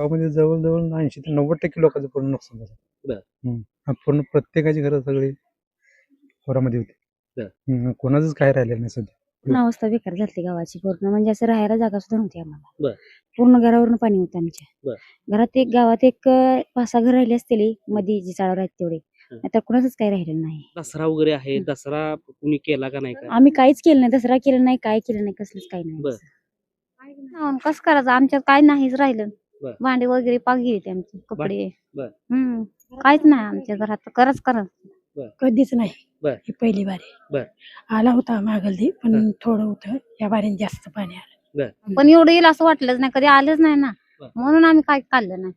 गावामध्ये जवळजवळ ऐंशी ते नव्वद टक्के लोकांचं पूर्ण नुकसान झालं. हम्म. हा पूर्ण प्रत्येकाची घरं सगळी पुरामध्ये होती बर. हम्म. कोणाचंच काय राहिलेलं नाही सध्या पूर्ण अवस्था बेकार झाली गावाची पूर्ण म्हणजे असं राहायला जागा सुद्धा नव्हती आम्हाला बर. पूर्ण घरावरून पाणी होतं आमच्या. घरात एक गावात एक अं, पाच सहा घर राहिली असतील मध्ये जी चाळावर आहेत तेवढे हं. आता कुणाचंच काही राहिलेलं नाही दसरा वगैरे आहे हं. दसरा कुणी केला का नाही का आम्ही काहीच केलं नाही दसरा केलं नाही काय केलं नाही कसलंच काही बर. नाही कसं करायचं आमच्यात काय नाहीच राहिलं बर. भांडे वगैरे पाक गेली आमचे कपडे बर. हम्म काहीच नाही आमच्या घरात करच करा कधीच नाही बर. ही पहिली बारी बर. आला होता मागलदी पण. थोडं होतं या बारीने जास्त पाणी आलं पण एवढं येईल असं वाटलंच नाही कधी आलंच नाही ना बर. म्हणून आम्ही काय काढलं नाही.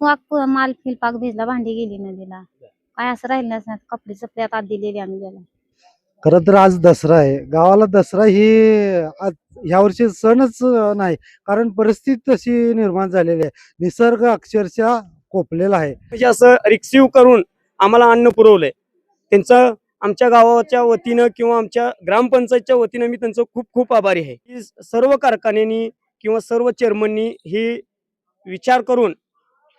पाक माल फिल पाक भेजला भांडी गेली नदीला बर. काय असं राहिलं नाही कपडे चपडे आता दिलेले आम्ही त्याला खरं तर आज दसरा आहे. गावाला दसरा ही आज ह्या वर्षी सणच नाही कारण परिस्थिती तशी निर्माण झालेली आहे. निसर्ग अक्षरशः कोपलेला आहे. म्हणजे असं रिक्सिव्ह करून आम्हाला अन्न पुरवलंय. त्यांचं आमच्या गावाच्या वतीनं किंवा आमच्या ग्रामपंचायतच्या वतीनं मी त्यांचं खूप खूप आभारी आहे. सर्व कारखान्यांनी किंवा सर्व चेअरमननी ही विचार करून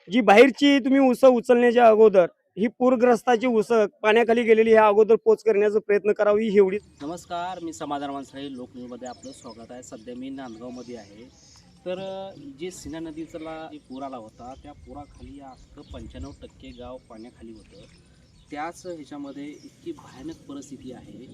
जी बाहेरची तुम्ही उसं उचलण्याच्या अगोदर ही पूरग्रस्ताची उसक पाण्याखाली गेलेली ह्या अगोदर पोच करण्याचा प्रयत्न करावी ही एवढी नमस्कार मी समाधान माणसाळी लोकन्यूजमध्ये आपलं स्वागत आहे. सध्या मी नांदगावमध्ये आहे. तर जे सिन्हा नदीचा पूर आला होता त्या पुराखाली अख्खं पंच्याण्णव टक्के गाव पाण्याखाली होतं. त्याच ह्याच्यामध्ये इतकी भयानक परिस्थिती आहे.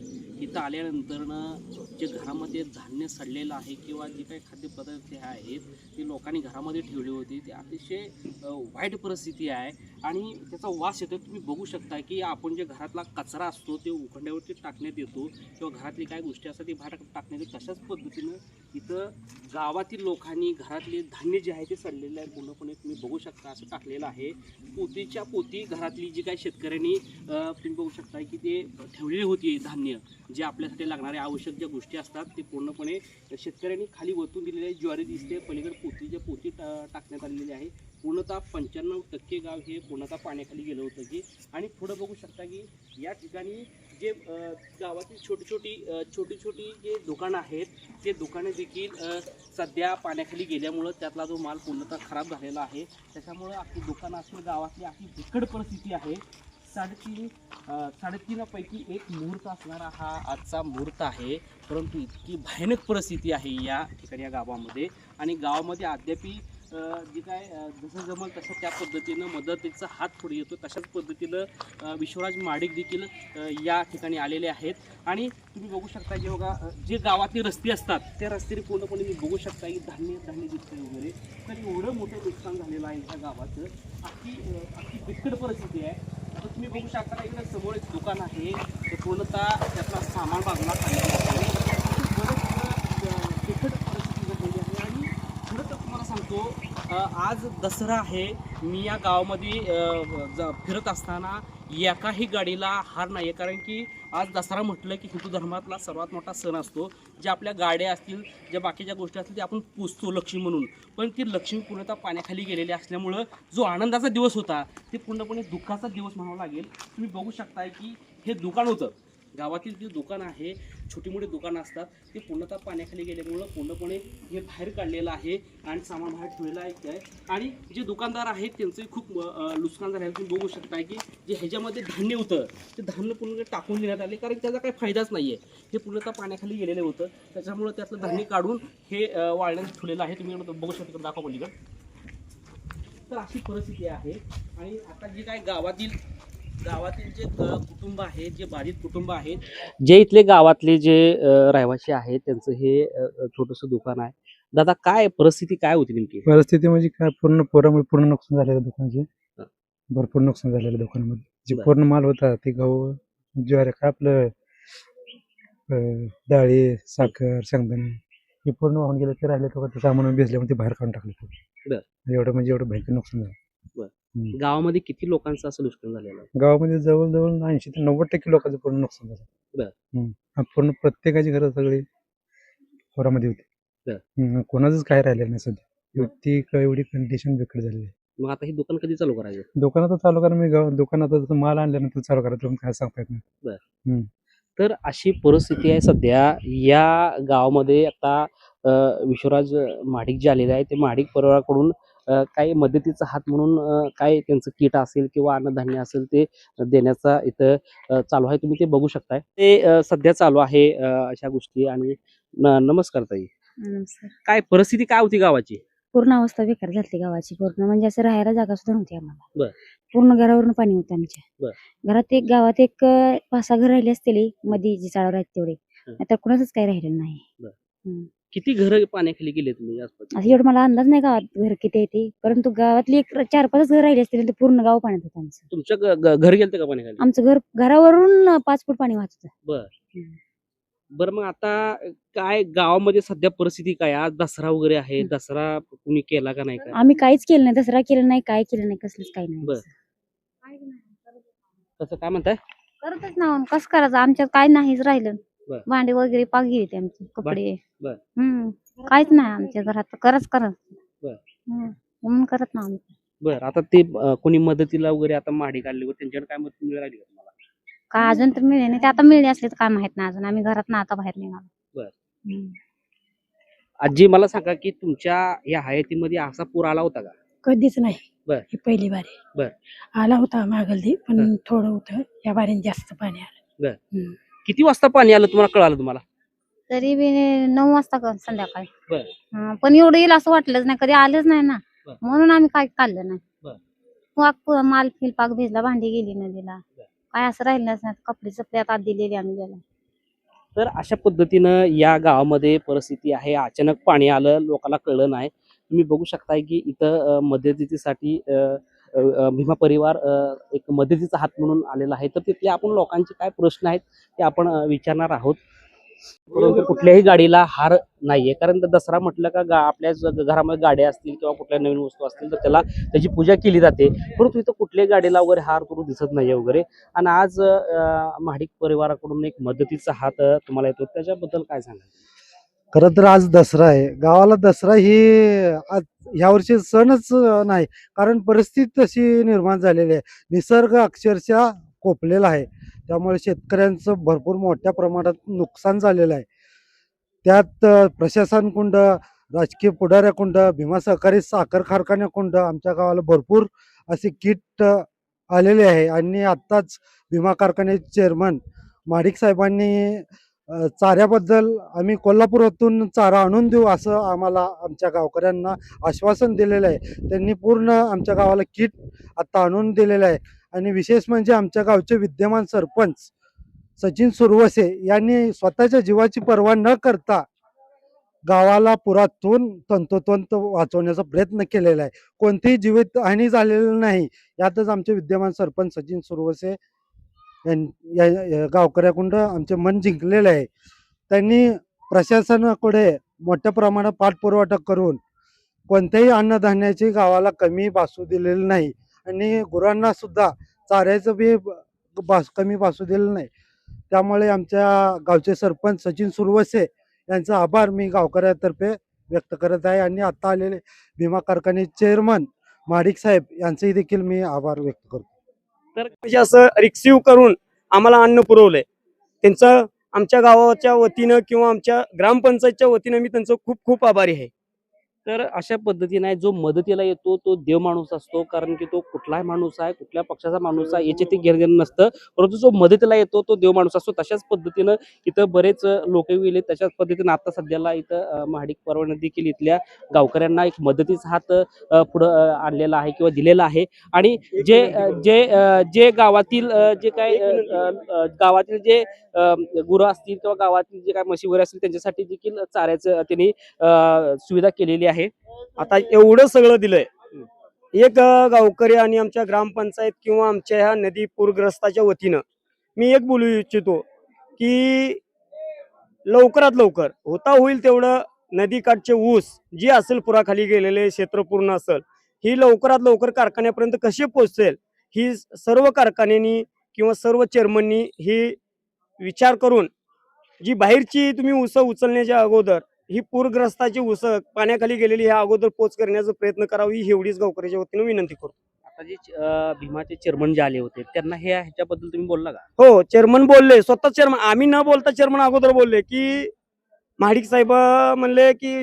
इथं आल्यानंतरनं जे घरामध्ये धान्य सडलेलं आहे किंवा जे काही खाद्यपदार्थ हे आहेत ते लोकांनी घरामध्ये ठेवली होती. ते अतिशय वाईट परिस्थिती आहे. आणि त्याचा वास येतो तुम्ही बघू शकता की आपण जे घरातला कचरा असतो ते उखंड्यावरती टाकण्यात येतो किंवा घरातली काय गोष्टी असतात ते बाहेर टाकण्यात येतो. तशाच पद्धतीनं इथं गावातील लोकांनी घरातले धान्य जे आहे ते सडलेलं आहे पूर्णपणे तुम्ही बघू शकता असं टाकलेलं आहे. पोतीच्या पोती घरातली जी काही शेतकऱ्यांनी तुम्ही बघू शकता की ते ठेवलेली होती धान्य. जे आपल्यासाठी लागणारे आवश्यक ज्या गोष्टी असतात ते पूर्णपणे शेतकऱ्यांनी खाली वतून दिलेले आहे ज्वारी दिसते पलीकडे पोतीच्या पोती टा- टाकण्यात आलेली आहे. पूर्णतः पंच्याण्णव टक्के गाव हे पूर्णतः पाण्याखाली गेलं होतं की. आणि पुढं बघू शकता की या ठिकाणी जे गावातील छोटी छोटी छोटी छोटी जे दुकानं आहेत ते दुकाने देखील सध्या पाण्याखाली गेल्यामुळं त्यातला जो माल पूर्णतः खराब झालेला आहे. त्याच्यामुळं आपली दुकानं असेल गावातली आपली बिकट परिस्थिती आहे. साडेतीन साडेतीनापैकी एक मुहूर्त असणारा हा आजचा मुहूर्त आहे. परंतु इतकी भयानक परिस्थिती आहे या ठिकाणी या गावामध्ये. आणि गावामध्ये अद्यापी जी जे काय जसं जमल तसं त्या पद्धतीनं मदतीचा हात पुढे येतो. तशाच पद्धतीनं विश्वराज माडिक देखील या ठिकाणी आलेले आहेत. आणि तुम्ही बघू शकता जे बघा जे गावातले रस्ते असतात त्या रस्त्याने पूर्णपणे तुम्ही बघू शकता की धान्य धान्य दिसते वगैरे. तर एवढं मोठं नुकसान झालेलं आहे ह्या गावाचं. अख्खी अ, बिकट परिस्थिती आहे. तुम्ही बघू शकता इकडे समोर एक दुकान आहे. ते पूर्णतः त्यातला सामान बाजूला आहे बरंच अ, बिकट परिस्थिती झालेली आहे आणि खरं तर तुम्हाला सांगतो अ, आज दसरा आहे. मी या गावामध्ये ज- फिरत असताना एकाही गाडीला हार नाही आहे कारण की आज दसरा म्हटलं की हिंदू धर्मातला सर्वात मोठा सण असतो. ज्या आपल्या गाड्या असतील ज्या बाकीच्या गोष्टी असतील ते आपण पुजतो लक्ष्मी म्हणून. पण ती लक्ष्मी पूर्णतः पाण्याखाली गेलेली असल्यामुळं जो आनंदाचा दिवस होता ते पूर्णपणे दुःखाचा दिवस म्हणावा लागेल. तुम्ही बघू शकताय की हे दुकान होतं. गावातील जे दुकान आहे छोटी मोठी दुकानं असतात ते पूर्णतः पाण्याखाली गेल्यामुळं पूर्णपणे हे बाहेर काढलेलं आहे आणि सामान बाहेर ठेवलेलं आहे काय आणि जे दुकानदार आहेत त्यांचंही खूप नुकसान झालं आहे तुम्ही बघू शकता की जे ह्याच्यामध्ये धान्य होतं ते धान्य पूर्ण टाकून देण्यात आले कारण त्याचा काही फायदाच नाही आहे हे पूर्णतः पाण्याखाली गेलेलं होतं. त्याच्यामुळं त्यातलं धान्य काढून हे वाळण्यात ठेवलेलं आहे. तुम्ही बघू शकता इकडं दाखवा पलीकडं. तर अशी परिस्थिती आहे. आणि आता जे काय गावातील गावातील जे कुटुंब आहेत जे बाधित कुटुंब आहेत जे इथले गावातले जे रहिवासी आहेत त्यांचं हे छोटंसं दुकान आहे. दादा काय परिस्थिती काय होती नेमकी? परिस्थिती म्हणजे काय पूर्ण पुरामुळे पूर्ण नुकसान झालेलं दुकानाचे. भरपूर नुकसान झालेलं दुकानामध्ये. जे बरं. पूर्ण माल होता ते गहू ज्वारी काय आपलं डाळी साखर शेंगदाणे हे पूर्ण वाहून गेले ते राहिले तर सामान भिजल्यामुळे ते बाहेर काढून टाकले. बरं. एवढं म्हणजे एवढं भयंकर नुकसान झालं. गावामध्ये किती लोकांचं असं नुकसान झालेलं आहे? गावामध्ये जवळजवळ ऐंशी ते नव्वद टक्के लोकांचं पूर्ण नुकसान झालं. बरं. हम्म. हा पूर्ण प्रत्येकाची घरं सगळी पुरामध्ये होती. बरं. हम्म. कोणाचंच काय राहिलेलं नाही सध्या. ती क- एवढी कंडिशन बिकट झालेली आहे. मग आता हे दुकान कधी चालू करायचं? दुकानात चालू करा मी गाव- दुकानात जसं माल आणल्यानंतर चालू करा तुम्ही काय सांगता येत नाही. तर अशी परिस्थिती आहे सध्या. या गावामध्ये आता अ, विश्वराज महाडिक जे आलेले आहे ते महाडिक परिवाराकडून काही मदतीचा हात म्हणून काय त्यांचं किट असेल किंवा अन्नधान्य असेल ते देण्याचा इथं चालू आहे. तुम्ही ते बघू शकताय. ते सध्या चालू आहे अशा गोष्टी आणि नमस्कार ताई. काय परिस्थिती काय होती गावाची? पूर्ण अवस्था बेकार झाली गावाची. पूर्ण म्हणजे असं राहायला जागा सुद्धा नव्हती आम्हाला. पूर्ण घरावरून पाणी होतं आमच्या. घरात एक गावात एक पाच सहा घर राहिली असतील मध्ये जी चाळावर आहेत तेवढे. आता कुणाचंच काही राहिलेलं नाही. किती घर पाण्याखाली गेले तुम्ही आसपास? असं एवढं मला अंदाज नाही गावात घर किती येते परंतु गावातली एक चार पाच घर राहिली असतील पूर्ण गाव पाण्यात होतं आमचं. तुमच्या ग- ग- घर गेलते का पाण्याखाली? आमचं घर घरावरून पाच फूट पाणी वाहत होतं. बर. बरं मग आता काय गावामध्ये सध्या परिस्थिती काय? आज दसरा वगैरे आहे. हं. दसरा कुणी केला का नाही आम्ही काहीच केलं नाही. दसरा केलं नाही काय केलं नाही कसलंच काही नाही. बर. कसं काय म्हणताय? करतच ना कसं करायचं? आमच्यात काय नाहीच राहिलं. बर. भांडे वगैरे पाक गेली आमचे कपडे बर. हम्म काहीच नाही आमच्या घरात करच करत बर. हम्म. म्हणून करत ना आम्ही बर आता ते अं, कोणी मदतीला वगैरे आता माडी काढली वगैरे त्यांच्याकडे काय मदत मिळाली का तुम्हाला काय अजून तर मिळे नाही ते आता मिळले असले तर काय माहीत नाही अजून आम्ही घरात ना आता बाहेर निघालो बर. हम्म. आजी मला सांगा की तुमच्या या हयातीमध्ये असा पूर आला होता का कधीच नाही बर. ही पहिली बारी बर. आला होता मागलदी पण. थोडं होतं या बारीने जास्त पाणी आलं किती वाजता पाणी आलं तुम्हाला कळालं तुम्हाला तरी बी नऊ वाजता कर संध्याकाळी बर. हा, पण एवढं येईल असं वाटलंच नाही कधी आलंच नाही ना बर. म्हणून आम्ही काय काढलं नाही बर. पाक पु- माल फिल पाक भिजला भांडी गेली नदीला. काय असं राहिलंच नाही कपडे चपडे आता दिलेले आम्ही त्याला तर अशा पद्धतीनं या गावामध्ये परिस्थिती आहे अचानक पाणी आलं लोकांना कळलं नाही तुम्ही बघू शकताय की इथं अं, मदतीसाठी अं, भीमा परिवार एक मदतीचा हात म्हणून आलेला आहे. तर तिथले आपण लोकांचे काय प्रश्न आहेत ते आपण विचारणार आहोत. परंतु कुठल्याही गाडीला हार नाहीये. कारण दसरा म्हटलं का गा आपल्या घरामध्ये गाड्या असतील किंवा कुठल्या नवीन वस्तू असतील तर त्याला त्याची पूजा केली जाते. परंतु इथं कुठल्याही गाडीला वगैरे हार करून दिसत नाहीये वगैरे. आणि आज महाडिक परिवाराकडून एक मदतीचा हात तुम्हाला येतो त्याच्याबद्दल काय सांगाल? खरं तर आज दसरा आहे. गावाला दसरा ही आज ह्या सणच नाही. कारण परिस्थिती तशी निर्माण झालेली आहे. निसर्ग अक्षरशः कोपलेला आहे. त्यामुळे शेतकऱ्यांचं भरपूर मोठ्या प्रमाणात नुकसान झालेलं आहे. त्यात प्रशासन कुंड राजकीय पुढाऱ्या कुंड भीमा सहकारी साखर कारखान्याकुंड आमच्या गावाला भरपूर असे किट आलेले आहे. आणि आत्ताच भीमा कारखान्याचे चेअरमन माडिक साहेबांनी चाऱ्याबद्दल आम्ही कोल्हापुरातून चारा आणून देऊ असं आम्हाला आमच्या गावकऱ्यांना आश्वासन दिलेलं आहे. त्यांनी पूर्ण आमच्या गावाला किट आत्ता आणून दिलेलं आहे. आणि विशेष म्हणजे आमच्या गावचे विद्यमान सरपंच सचिन सुरवसे यांनी स्वतःच्या जीवाची पर्वा न करता गावाला पुरातून तंतोतंत वाचवण्याचा प्रयत्न केलेला आहे. कोणतीही जीवित हानी झालेली नाही. यातच आमचे विद्यमान सरपंच सचिन सुरवसे यां- या- या गावकऱ्याकडून आमचे मन जिंकलेलं आहे. त्यांनी प्रशासनाकडे मोठ्या प्रमाणात पाठपुरवठा करून कोणत्याही अन्नधान्याची गावाला कमी भासू दिलेली नाही आणि गुरांना सुद्धा चाऱ्याचं बी ब- भास कमी भासू दिलेलं नाही. त्यामुळे आमच्या गावचे सरपंच सचिन सुरवसे यांचा आभार मी गावकऱ्यातर्फे व्यक्त करत आहे आणि आत्ता आलेले विमा कारखाने चेअरमन माडिक साहेब यांचेही देखील मी आभार व्यक्त करतो. तर म्हणजे असं रिसिव्ह करून आम्हाला अन्न पुरवलंय. त्यांचं आमच्या गावाच्या वतीनं किंवा आमच्या ग्रामपंचायतच्या वतीनं मी त्यांचं खूप खूप आभारी आहे. तर अशा पद्धतीने जो मदतीला येतो तो देव माणूस असतो. कारण की तो कुठलाही माणूस आहे कुठल्या पक्षाचा माणूस आहे याचे ते घेणं नसतं. परंतु जो मदतीला येतो तो देव माणूस असतो. तशाच पद्धतीनं इथं बरेच लोक गेले. तशाच पद्धतीनं आता सध्याला इथं महाडिक परवाना देखील इथल्या गावकऱ्यांना एक मदतीचा हात पुढं आणलेला आहे किंवा दिलेला आहे. आणि जे जे जे गावातील जे काय गावातील जे गुरु गुरं असतील किंवा गावातील जे काय म्हशी वगैरे असतील त्यांच्यासाठी देखील चाऱ्याचं त्यांनी सुविधा केलेली आहे. आता एवढं सगळं दिलंय. एक गावकरी आणि आमच्या ग्रामपंचायत किंवा आमच्या ह्या नदी पूरग्रस्ताच्या वतीनं मी एक बोलू इच्छितो की लवकरात लवकर होता होईल तेवढं नदीकाठचे ऊस जी असेल पुराखाली गेलेले क्षेत्र पूर्ण असेल ही लवकरात लवकर कारखान्यापर्यंत कशी पोहोचेल ही सर्व कारखान्यांनी किंवा सर्व चेअरमननी ही विचार करून जी बाहेरची तुम्ही ऊस उचलण्याच्या अगोदर ही पूरग्रस्ताची ऊस पाण्याखाली गेलेली ह्या अगोदर पोच करण्याचा प्रयत्न करावा ही एवढीच गावकऱ्याच्या वतीनं विनंती करतो. आता जे अं, भीमाचे चेअरमन जे आले होते त्यांना हे ह्याच्याबद्दल तुम्ही बोलला का? हो चेअरमन बोलले स्वतः चेअरमन आम्ही न बोलता चेअरमन अगोदर बोलले की महाडिक साहेब म्हणले की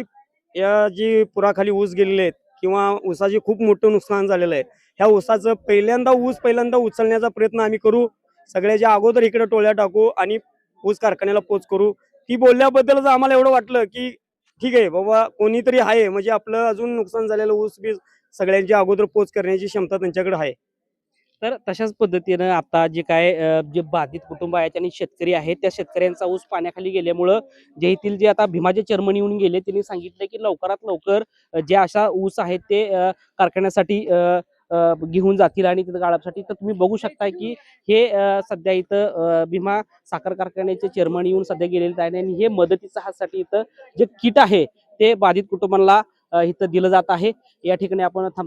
या जी पुराखाली ऊस गेलेले आहेत किंवा ऊसाचे खूप मोठं नुकसान झालेलं आहे ह्या ऊसाचं पहिल्यांदा ऊस पहिल्यांदा उचलण्याचा प्रयत्न आम्ही करू सगळ्याच्या अगोदर इकडे टोळ्या टाकू आणि ऊस कारखान्याला पोच करू ती बोलल्याबद्दलच आम्हाला एवढं वाटलं की ठीक आहे बाबा कोणीतरी आहे म्हणजे आपलं अजून नुकसान झालेलं ऊस बीज सगळ्यांची अगोदर पोच करण्याची क्षमता त्यांच्याकडे आहे. तर तशाच पद्धतीनं आता जे काय जे बाधित कुटुंब आहेत आणि शेतकरी आहेत त्या शेतकऱ्यांचा ऊस पाण्याखाली गेल्यामुळं जे येथील जे आता भीमाचे चेअरमन येऊन गेले त्यांनी सांगितलं की लवकरात लवकर जे अशा ऊस आहेत ते कारखान्यासाठी घेऊन जातील आणि तिथं गाळपसाठी. तर तुम्ही बघू शकता की हे अ, सध्या इथं अ, भीमा साखर कारखान्याचे चेअरमन येऊन सध्या गेलेले आहेत आणि हे मदतीचा हातसाठी इथं जे किट आहे ते बाधित कुटुंबांना इथं दिलं जात आहे. या ठिकाणी आपण थांब